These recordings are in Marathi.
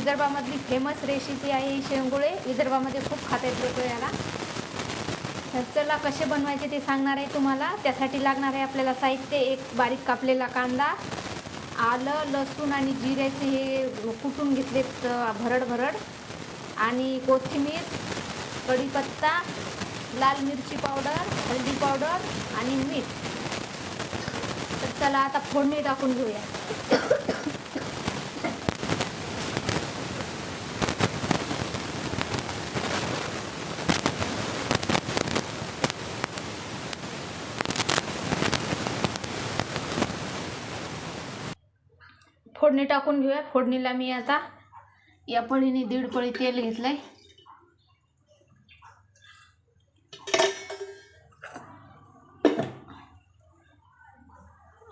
विदर्भामधली फेमस रेसिपी आहे ही शेंगुळे. विदर्भामध्ये खूप खातात लोक याला. तर चला कसे बनवायचे ते सांगणार आहे तुम्हाला. त्यासाठी लागणार आहे आपल्याला साहित्य एक बारीक कापलेला कांदा आलं लसूण आणि जिऱ्याचे हे कुटून घेतलेत भरड भरड आणि कोथिंबीर कढीपत्ता लाल मिरची पावडर हळदी पावडर आणि मीठ. तर चला आता फोडणी टाकून घेऊया. फोडणी टाकून घेऊया. फोडणीला मी आता या पळीने दीड पळी तेल घेतलंय.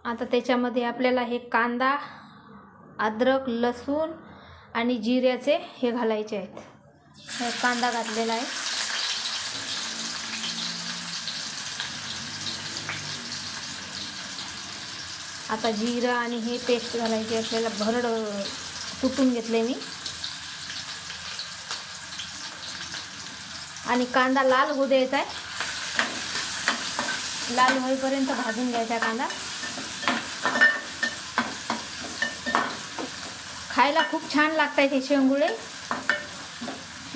आता त्याच्यामध्ये आपल्याला हे कांदा अद्रक लसूण आणि जिऱ्याचे हे घालायचे आहेत. हे कांदा घातलेला आहे. आता जिरं आणि हे पेस्ट घालायची आपल्याला भरड तुटून कुटून घेतले मी. आणि कांदा लाल होऊ द्यायचा आहे लाल होईपर्यंत भाजून घ्यायचा कांदा. खायला खूप छान लागतात हे शेंगुळे.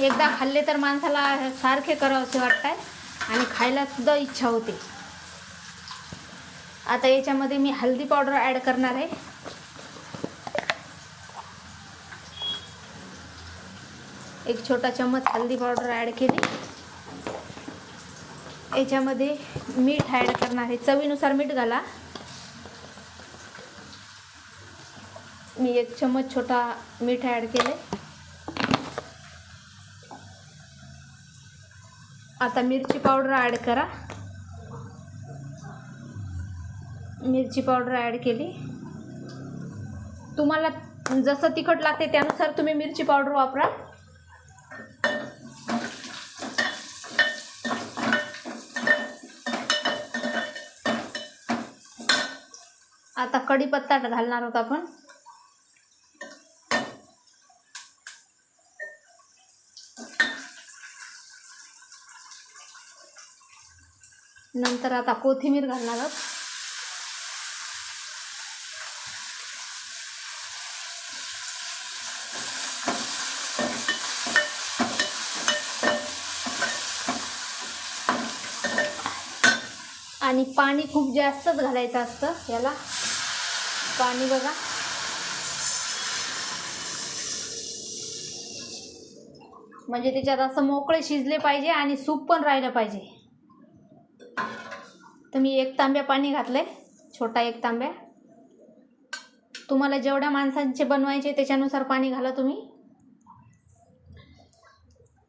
एकदा खाल्ले तर माणसाला सारखे करावेसे वाटतात आणि खायला सुद्धा इच्छा होते. आता याच्यामध्ये मी हल्दी पावडर ॲड करणार आहे. एक छोटा चम्मच हल्दी पावडर ॲड केली. याच्यामध्ये मीठ ॲड करणार आहे. चवीनुसार मीठ घाला. मी एक चम्मच छोटा मीठ ॲड केले आता मिरची पावडर ॲड करा. मिरची पावडर ॲड केली. तुम्हाला जसं तिखट लागते त्यानुसार तुम्ही मिरची पावडर वापरा. आता कढीपत्ता घालणार आहोत आपण. नंतर आता कोथिंबीर घालणार आहोत. आणि पाणी खूप जास्तच घालायचं असतं याला. पाणी बघा. म्हणजे त्याच्यात असं मोकळे शिजले पाहिजे आणि सूप पण राहिलं पाहिजे. तर मी एक तांब्या पाणी घातलंय छोटा एक तांब्या. तुम्हाला जेवढ्या माणसांचे बनवायचे त्याच्यानुसार पाणी घाला तुम्ही.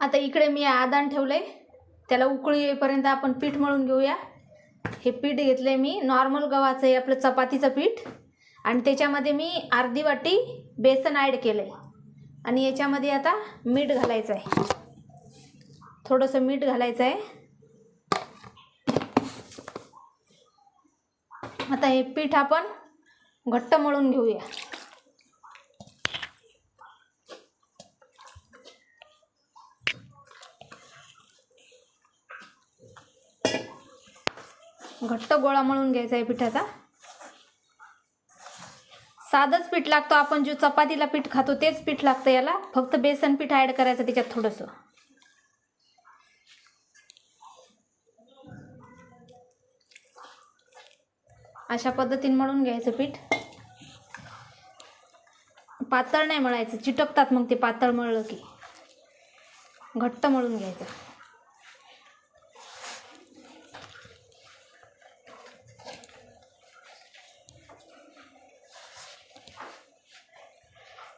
आता इकडे मी आदान ठेवलंय. त्याला उकळी येईपर्यंत आपण पीठ मळून घेऊया. हे पीठ घेतलंय मी. नॉर्मल गव्हाचं आहे आपलं चपातीचं पीठ. आणि त्याच्यामध्ये मी अर्धी वाटी बेसन ॲड केलं आहे आणि याच्यामध्ये आता मीठ घालायचं आहे थोडंसं मीठ घालायचं आहे आता हे पीठ आपण घट्ट मळून घेऊया. घट्ट गोळा मळून घ्यायचा आहे पिठाचा. साधंच पीठ लागतो आपण जो चपातीला पीठ खातो तेच पीठ लागतं याला. फक्त बेसन पीठ ॲड करायचं त्याच्यात थोडंसं. अशा पद्धतीने मळून घ्यायचं पीठ. पातळ नाही मळायचं चिटकतात मग ते पातळ मळलं की. घट्ट मळून घ्यायचं.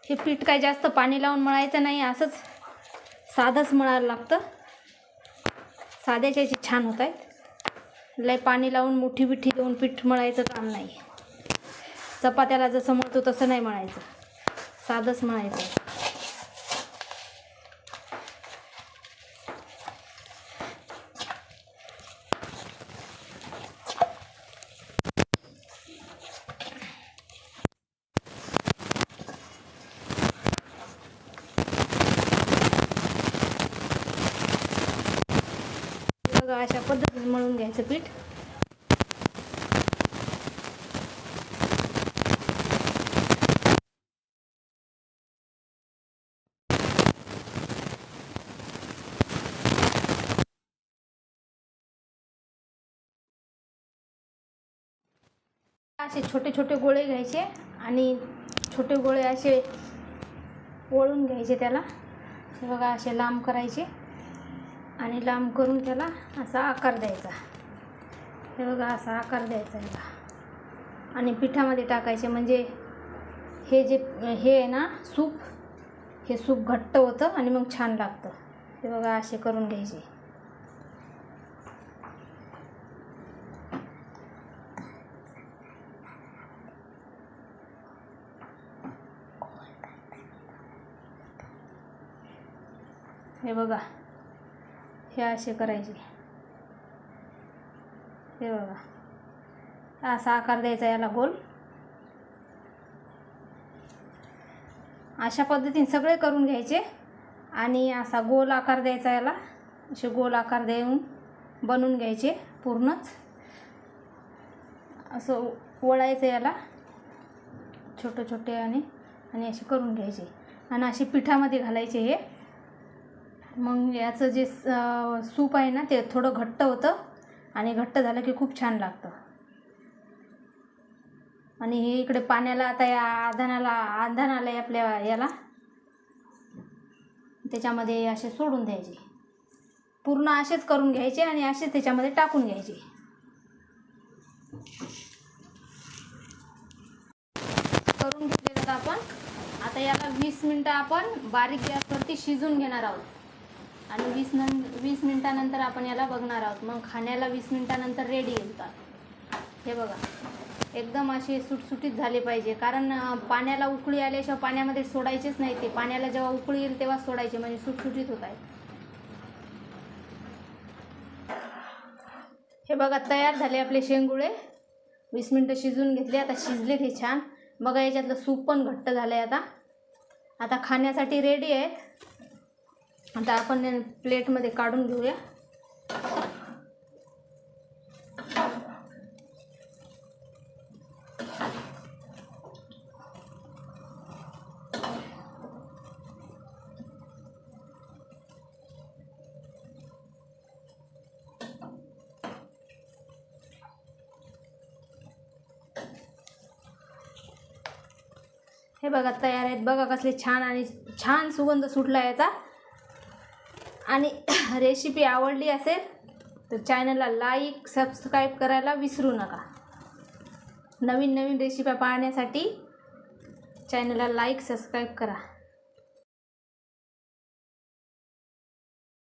हे पीठ काय जास्त पाणी लावून मळायचं नाही असंच साधंच मळायला लागतं. साध्याच्या याची छान होत आहेत लय पाणी लावून मुठी बिठी देऊन पीठ मळायचं काम नाही. चपात्याला जसं मळतो तसं नाही मळायचं. साधंच मळायचं. डाळीचं पीठ. असे छोटे छोटे गोळे घ्यायचे आणि छोटे गोळे असे वळून घ्यायचे त्याला. बघा असे लांब करायचे आणि लांब करून त्याला असा आकार द्यायचा. हे बघा असा आकार द्यायचा याला आणि पिठामध्ये टाकायचे म्हणजे हे जे हे आहे ना सूप हे सूप घट्ट होतं आणि मग छान लागतं. हे बघा असे करून घ्यायचे. हे बघा हे असे करायचे. हे बघा. असा आकार द्यायचा याला गोल. अशा पद्धतीने सगळे करून घ्यायचे. आणि असा गोल आकार द्यायचा याला. असे गोल आकार देऊन बनवून घ्यायचे पूर्णच. असं वळायचं याला. छोटे छोटे आणि आणि असे करून घ्यायचे. आणि असे पिठामध्ये घालायचे हे. मग याचं जे सूप आहे ना ते थोडं घट्ट होतं. आणि घट्ट झालं की खूप छान लागतं. आणि हे इकडे पाण्याला आता या आधानाला आधान आलं आहे आपल्या याला त्याच्यामध्ये असे सोडून द्यायचे. पूर्ण असेच करून घ्यायचे आणि असेच त्याच्यामध्ये टाकून घ्यायचे. करून घेतलेलं आपण. आता याला वीस मिनटं आपण बारीक गॅसवरती शिजून घेणार आहोत. आणि वीस नं वीस मिनटानंतर आपण याला बघणार आहोत. मग खाण्याला वीस मिनटानंतर रेडी येतात. हे बघा. एकदम असे सुटसुटीत झाले पाहिजे. कारण पाण्याला उकळी आल्याशिवाय पाण्यामध्ये सोडायचेच नाही ते. पाण्याला जेव्हा उकळी येईल तेव्हा सोडायचे. म्हणजे सुटसुटीत होत आहे. हे बघा तयार झाले आपले शेंगुळे. वीस मिनटं शिजून घेतले. आता शिजले ते छान. बघा याच्यातलं सूप पण घट्ट झालं आहे आता. आता खाण्यासाठी रेडी आहेत आता आपण प्लेटमध्ये काढून घेऊया. हे बघा तयार आहेत. बघा कसले छान आणि छान सुगंध सुटला याचा. आणि रेसिपी आवडली असेल तर चॅनलला लाईक सबस्क्राईब करायला विसरू नका. नवीन नवीन रेसिपी पाहण्यासाठी चॅनलला लाईक सबस्क्राईब करा.